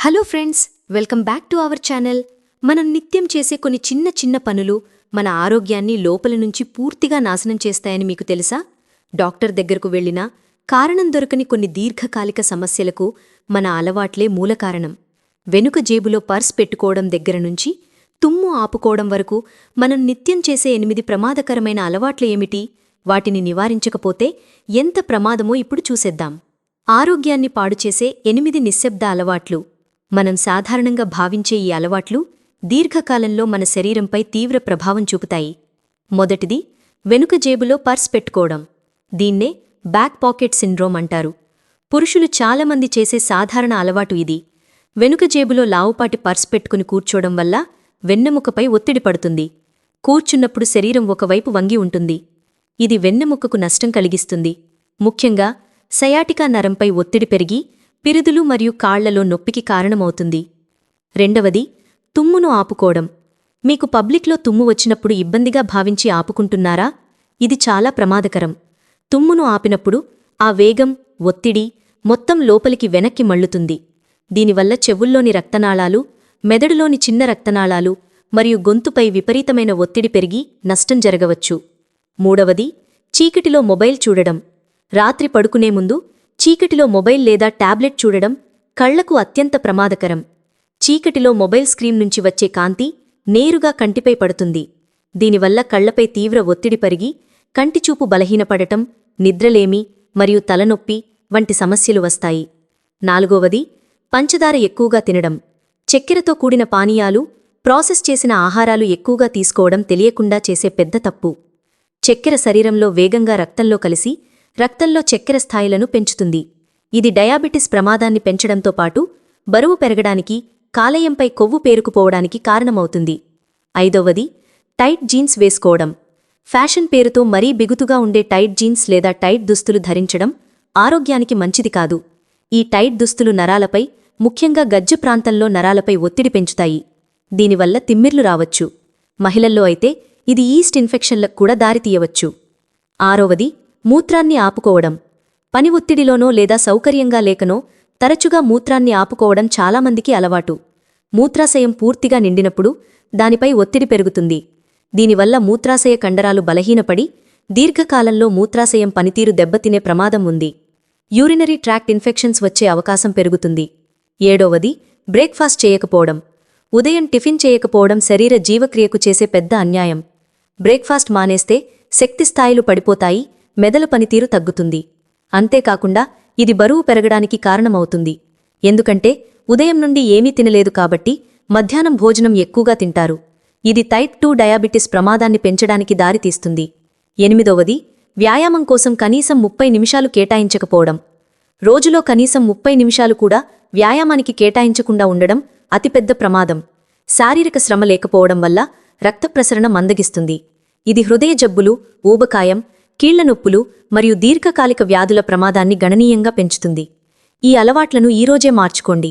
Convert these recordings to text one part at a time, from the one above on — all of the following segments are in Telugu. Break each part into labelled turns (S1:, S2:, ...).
S1: Hello friends welcome back to our channel మనం నిత్యం చేసే కొన్ని చిన్న చిన్న పనులు మన ఆరోగ్యాన్ని లోపల నుంచి పూర్తిగా నాశనం చేస్తాయని మీకు తెలుసా? డాక్టర్ దగ్గరకు వెళ్ళినా కారణం దొరకని కొన్ని దీర్ఘకాలిక సమస్యలకు మన అలవాట్లే మూల కారణం. వెనుక జేబులో పర్స్ పెట్టుకోవడం దగ్గర నుంచి తుమ్ము ఆపుకోవడం వరకు మనం నిత్యం చేసే ఎనిమిది ప్రమాదకరమైన అలవాట్లు ఏమిటి? వాటిని నివారించకపోతే ఎంత ప్రమాదమో ఇప్పుడు చూసేద్దాం. ఆరోగ్యాన్ని పాడుచేసే ఎనిమిది నిశ్శబ్ద అలవాట్లు. మనం సాధారణంగా భావించే ఈ అలవాట్లు దీర్ఘకాలంలో మన శరీరంపై తీవ్ర ప్రభావం చూపుతాయి. మొదటిది వెనుక జేబులో పర్స్ పెట్టుకోవడం. దీన్నే బ్యాక్ పాకెట్ సిండ్రోమ్ అంటారు. పురుషులు చాలామంది చేసే సాధారణ అలవాటు ఇది. వెనుక జేబులో లావుపాటి పర్స్ పెట్టుకుని కూర్చోవడం వల్ల వెన్నెముకపై ఒత్తిడి పడుతుంది. కూర్చున్నప్పుడు శరీరం ఒకవైపు వంగి ఉంటుంది. ఇది వెన్నెముకకు నష్టం కలిగిస్తుంది. ముఖ్యంగా సయాటికా నరంపై ఒత్తిడి పెరిగి పిరుదులు మరియు కాళ్ళలో నొప్పికి కారణమవుతుంది. రెండవది తుమ్మును ఆపుకోవడం. మీకు పబ్లిక్లో తుమ్ము వచ్చినప్పుడు ఇబ్బందిగా భావించి ఆపుకుంటున్నారా? ఇది చాలా ప్రమాదకరం. తుమ్మును ఆపినప్పుడు ఆ వేగం ఒత్తిడి మొత్తం లోపలికి వెనక్కి మళ్ళుతుంది. దీనివల్ల చెవుల్లోని రక్తనాళాలు మెదడులోని చిన్న రక్తనాళాలు మరియు గొంతుపై విపరీతమైన ఒత్తిడి పెరిగి నష్టం జరగవచ్చు. మూడవది చీకటిలో మొబైల్ చూడడం. రాత్రి పడుకునే ముందు చీకటిలో మొబైల్ లేదా టాబ్లెట్ చూడడం కళ్ళకు అత్యంత ప్రమాదకరం. చీకటిలో మొబైల్ స్క్రీన్ నుంచి వచ్చే కాంతి నేరుగా కంటిపై పడుతుంది. దీనివల్ల కళ్ళపై తీవ్ర ఒత్తిడి పరిగి కంటిచూపు బలహీనపడటం నిద్రలేమి మరియు తలనొప్పి వంటి సమస్యలు వస్తాయి. నాలుగవది పంచదార ఎక్కువగా తినడం. చక్కెరతో కూడిన పానీయాలు ప్రాసెస్ చేసిన ఆహారాలు ఎక్కువగా తీసుకోవడం తెలియకుండా చేసే పెద్ద తప్పు. చక్కెర శరీరంలో వేగంగా రక్తంలో కలిసి రక్తంలో చక్కెర స్థాయిలను పెంచుతుంది. ఇది డయాబెటిస్ ప్రమాదాన్ని పెంచడంతో పాటు బరువు పెరగడానికి కాలేయంపై కొవ్వు పేరుకుపోవడానికి కారణమవుతుంది. ఐదవది టైట్ జీన్స్ వేసుకోవడం. ఫ్యాషన్ పేరుతో మరీ బిగుతుగా ఉండే టైట్ జీన్స్ లేదా టైట్ దుస్తులు ధరించడం ఆరోగ్యానికి మంచిది కాదు. ఈ టైట్ దుస్తులు నరాలపై ముఖ్యంగా గజ్జ ప్రాంతంలో నరాలపై ఒత్తిడి పెంచుతాయి. దీనివల్ల తిమ్మిర్లు రావచ్చు. మహిళల్లో అయితే ఇది ఈస్ట్ ఇన్ఫెక్షన్లకు కూడా దారితీయవచ్చు. ఆరోవది మూత్రాన్ని ఆపుకోవడం. పని ఒత్తిడిలోనో లేదా సౌకర్యంగా లేకనో తరచుగా మూత్రాన్ని ఆపుకోవడం చాలామందికి అలవాటు. మూత్రాశయం పూర్తిగా నిండినప్పుడు దానిపై ఒత్తిడి పెరుగుతుంది. దీనివల్ల మూత్రాశయ కండరాలు బలహీనపడి దీర్ఘకాలంలో మూత్రాశయం పనితీరు దెబ్బతినే ప్రమాదం ఉంది. యూరినరీ ట్రాక్ట్ ఇన్ఫెక్షన్స్ వచ్చే అవకాశం పెరుగుతుంది. ఏడవది బ్రేక్ఫాస్ట్ చేయకపోవడం. ఉదయం టిఫిన్ చేయకపోవడం శరీర జీవక్రియకు చేసే పెద్ద అన్యాయం. బ్రేక్ఫాస్ట్ మానేస్తే శక్తి స్థాయిలు పడిపోతాయి మెదలు పనితీరు తగ్గుతుంది. అంతేకాకుండా ఇది బరువు పెరగడానికి కారణమవుతుంది. ఎందుకంటే ఉదయం నుండి ఏమీ తినలేదు కాబట్టి మధ్యాహ్నం భోజనం ఎక్కువగా తింటారు. ఇది టైప్ టూ డయాబెటిస్ ప్రమాదాన్ని పెంచడానికి దారితీస్తుంది. ఎనిమిదవది వ్యాయామం కోసం కనీసం ముప్పై నిమిషాలు కేటాయించకపోవడం. రోజులో కనీసం ముప్పై నిమిషాలు కూడా వ్యాయామానికి కేటాయించకుండా ఉండడం అతిపెద్ద ప్రమాదం. శారీరక శ్రమ లేకపోవడం వల్ల రక్త ప్రసరణ మందగిస్తుంది. ఇది హృదయ జబ్బులు ఊబకాయం కీళ్ళ నొప్పులు మరియు దీర్ఘకాలిక వ్యాధుల ప్రమాదాన్ని గణనీయంగా పెంచుతుంది. ఈ అలవాట్లను ఈరోజే మార్చుకోండి.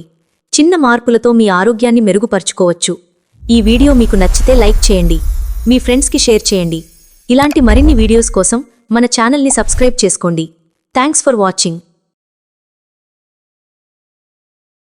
S1: చిన్న మార్పులతో మీ ఆరోగ్యాన్ని మెరుగుపరుచుకోవచ్చు. ఈ వీడియో మీకు నచ్చితే లైక్ చేయండి. మీ ఫ్రెండ్స్కి షేర్ చేయండి. ఇలాంటి మరిన్ని వీడియోస్ కోసం మన ఛానల్ని సబ్స్క్రైబ్ చేసుకోండి. Thanks for watching.